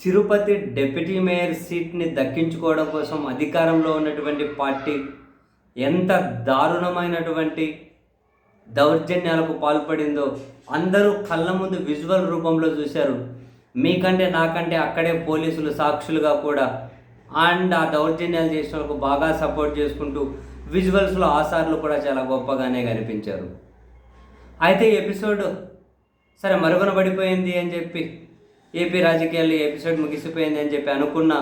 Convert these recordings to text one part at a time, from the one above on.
Tirupati deputy mayor సీట్ని దక్కించుకోవడం కోసం అధికారంలో ఉన్నటువంటి పార్టీ ఎంత దారుణమైనటువంటి దౌర్జన్యాలకు పాల్పడిందో అందరూ కళ్ళ ముందు విజువల్ రూపంలో చూశారు. మీకంటే నాకంటే అక్కడే పోలీసులు సాక్షులుగా కూడా అండ్ ఆ దౌర్జన్యాలు చేసిన వాళ్ళకు బాగా సపోర్ట్ చేసుకుంటూ విజువల్స్లో ఆసార్లు కూడా చాలా గొప్పగానే కనిపించారు. అయితే ఎపిసోడ్ సరే మరుగున పడిపోయింది అని చెప్పి ఏపీ రాజకీయాల్లో ఎపిసోడ్ ముగిసిపోయింది అని చెప్పి అనుకున్న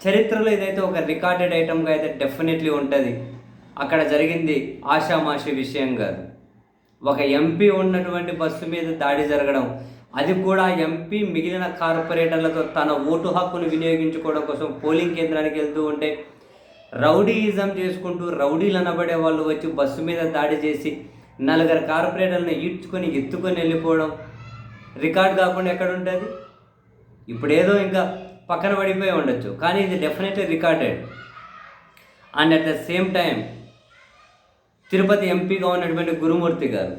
చరిత్రలో ఇదైతే ఒక రికార్డెడ్ ఐటమ్గా అయితే డెఫినెట్లీ ఉంటుంది. అక్కడ జరిగింది ఆషామాషి విషయం కాదు. ఒక ఎంపీ ఉన్నటువంటి బస్సు మీద దాడి జరగడం అది కూడా ఎంపీ మిగిలిన కార్పొరేటర్లతో తన ఓటు హక్కును వినియోగించుకోవడం కోసం పోలింగ్ కేంద్రానికి వెళ్తూ ఉంటే రౌడీయిజం చేసుకుంటూ రౌడీలు అనబడే వాళ్ళు వచ్చి బస్సు మీద దాడి చేసి నలుగురు కార్పొరేటర్లను ఈడ్చుకొని ఎత్తుకొని వెళ్ళిపోవడం రికార్డ్ కాకుండా ఎక్కడ ఉంటుంది? ఇప్పుడేదో ఇంకా పక్కన పడిపోయి ఉండొచ్చు. కానీ ఇది definitely recorded and at the same time Tirupati ఎంపీగా ఉన్నటువంటి గురుమూర్తి గారు.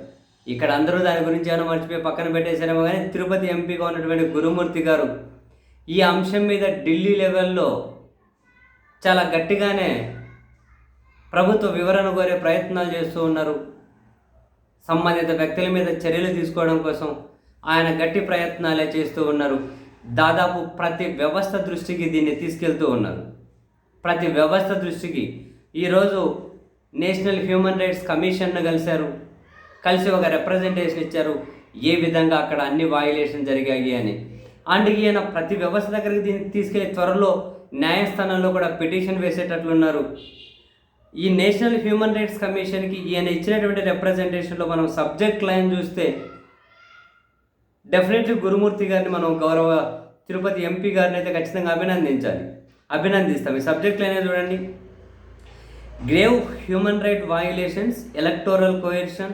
ఇక్కడ అందరూ దాని గురించి ఏమైనా మర్చిపోయి పక్కన పెట్టేశారేమో కానీ తిరుపతి ఎంపీగా ఉన్నటువంటి గురుమూర్తి గారు ఈ అంశం మీద ఢిల్లీ లెవెల్లో చాలా గట్టిగానే ప్రభుత్వ వివరణ కోరే ప్రయత్నాలు చేస్తూ ఉన్నారు. సంబంధిత వ్యక్తుల మీద చర్యలు తీసుకోవడం కోసం ఆయన గట్టి ప్రయత్నాలే చేస్తూ ఉన్నారు. దాదాపు ప్రతి వ్యవస్థ దృష్టికి దీన్ని తీసుకెళ్తూ ఉన్నారు. ప్రతి వ్యవస్థ దృష్టికి ఈరోజు నేషనల్ హ్యూమన్ రైట్స్ కమిషన్ను కలిశారు. కలిసి ఒక రిప్రజెంటేషన్ ఇచ్చారు. ఏ విధంగా అక్కడ అన్ని వాయులేషన్ జరిగాయి అని. అండ్ ఈయన ప్రతి వ్యవస్థ దగ్గరికి దీన్ని తీసుకెళ్ళి త్వరలో న్యాయస్థానంలో కూడా పిటిషన్ వేసేటట్లున్నారు. ఈ నేషనల్ హ్యూమన్ రైట్స్ కమిషన్కి ఈయన ఇచ్చినటువంటి రిప్రజెంటేషన్లో మనం సబ్జెక్ట్ లైన్ చూస్తే డెఫినెట్లీ గురుమూర్తి గారిని మనం గౌరవ తిరుపతి ఎంపీ గారిని అయితే ఖచ్చితంగా అభినందించాలి. అభినందిస్తాం. ఈ సబ్జెక్ట్ అనేది చూడండి. Grave human right violations electoral coercion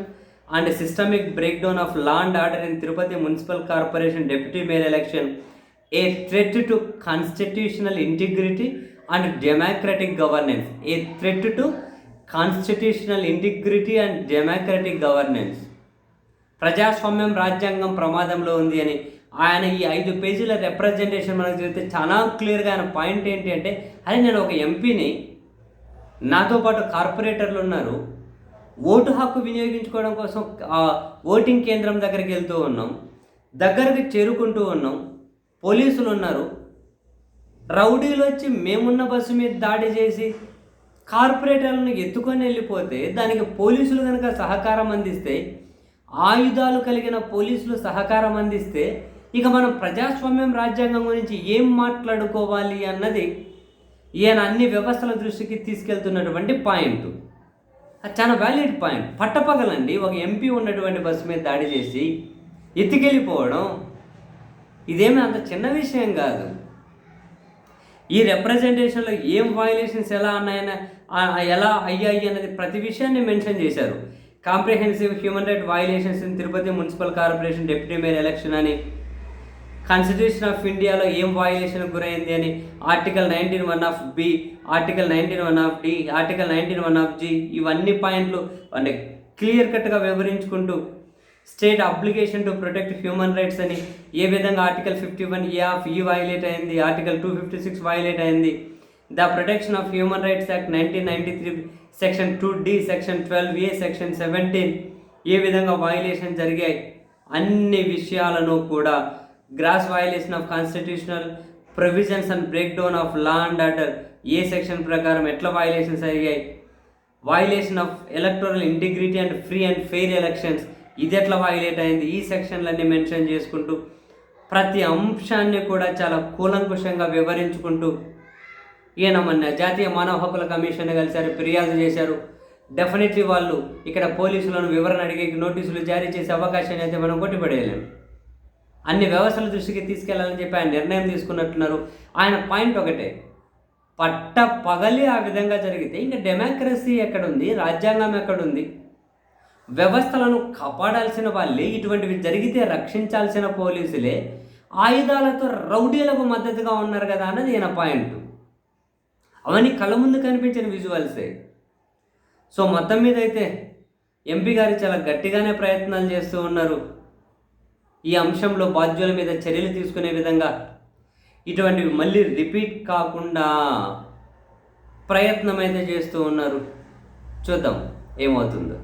and systemic break down of law and order in Tirupati municipal corporation deputy mayor election a threat to constitutional integrity and democratic governance a threat to constitutional integrity and democratic governance ప్రజాస్వామ్యం రాజ్యాంగం ప్రమాదంలో ఉంది అని. ఆయన ఈ ఐదు పేజీల representation మనకు చూస్తే చాలా క్లియర్గా ఆయన పాయింట్ ఏంటి అంటే అరే నేను ఒక ఎంపీని నాతో పాటు కార్పొరేటర్లు ఉన్నారు ఓటు హక్కు వినియోగించుకోవడం కోసం ఓటింగ్ కేంద్రం దగ్గరికి వెళ్తూ ఉన్నాం దగ్గరికి చేరుకుంటూ ఉన్నాం పోలీసులు ఉన్నారు రౌడీలు వచ్చి మేమున్న బస్సు మీద దాడి చేసి కార్పొరేటర్లను ఎత్తుకొని వెళ్ళిపోతే దానికి పోలీసులు కనుక సహకారం అందిస్తే ఆయుధాలు కలిగిన పోలీసులు సహకారం అందిస్తే ఇక మనం ప్రజాస్వామ్యం రాజ్యాంగం గురించి ఏం మాట్లాడుకోవాలి అన్నది ఈయన అన్ని వ్యవస్థల దృష్టికి తీసుకెళ్తున్నటువంటి పాయింట్. చాలా వ్యాలిడ్ పాయింట్ పట్టపగలండి ఒక ఎంపీ ఉన్నటువంటి బస్సు మీద దాడి చేసి ఎత్తుకెళ్ళిపోవడం ఇదేమీ అంత చిన్న విషయం కాదు. ఈ రిప్రజెంటేషన్లో ఏం వయలేషన్స్ ఎలా అన్నాయన ఎలా అయ్యాయి అనేది ప్రతి విషయాన్ని మెన్షన్ చేశారు. Comprehensive human right violations in Tirupati municipal corporation deputy mayor election అని కాన్స్టిట్యూషన్ ఆఫ్ ఇండియాలో ఏం వయలేషన్ గురైంది అని article nineteen one of B article nineteen one of D article nineteen one of G ఇవన్నీ పాయింట్లు అంటే క్లియర్ కట్గా వివరించుకుంటూ state application to protect human rights అని ఏ విధంగా article fifty one A of E violate అయింది article two fifty six violate అయింది the protection of human rights act nineteen ninety three section two D section twelve A section seventeen ఏ విధంగా violation జరిగాయి? అన్ని విషయాలను కూడా gross violation of constitutional provisions and break down of law and order A section ప్రకారం ఎట్లా violations అయ్యాయి violation of electoral integrity and free and fair elections ఇది ఎట్లా వయలేట్ అయింది? ఈ సెక్షన్లన్నీ మెన్షన్ చేసుకుంటూ ప్రతి అంశాన్ని కూడా చాలా కూలంకుషంగా వివరించుకుంటూ ఈయన మొన్న జాతీయ మానవ హక్కుల కమిషన్ కలిశారు ఫిర్యాదు చేశారు. డెఫినెట్లీ వాళ్ళు ఇక్కడ పోలీసులను వివరణ అడిగే నోటీసులు జారీ చేసే అవకాశాన్ని అయితే మనం కొట్టిపడేయలేం. అన్ని వ్యవస్థల దృష్టికి తీసుకెళ్ళాలని చెప్పి ఆయన నిర్ణయం తీసుకున్నట్టున్నారు. ఆయన పాయింట్ ఒకటే పట్ట పగలి ఆ విధంగా జరిగితే ఇంకా డెమోక్రసీ ఎక్కడుంది రాజ్యాంగం ఎక్కడుంది? వ్యవస్థలను కాపాడాల్సిన వాళ్ళే ఇటువంటివి జరిగితే రక్షించాల్సిన పోలీసులే ఆయుధాలతో రౌడీలకు మద్దతుగా ఉన్నారు కదా అన్నది ఈయన పాయింట్. అవన్నీ కళ్ళ ముందు కనిపించిన విజువల్సే సో మొత్తం మీద అయితే ఎంపీ గారు చాలా గట్టిగానే ప్రయత్నాలు చేస్తూ ఉన్నారు. ఈ అంశంలో బాధ్యుల మీద చర్యలు తీసుకునే విధంగా ఇటువంటివి మళ్ళీ రిపీట్ కాకుండా ప్రయత్నం అయితే చేస్తూ ఉన్నారు. చూద్దాం ఏమవుతుందో.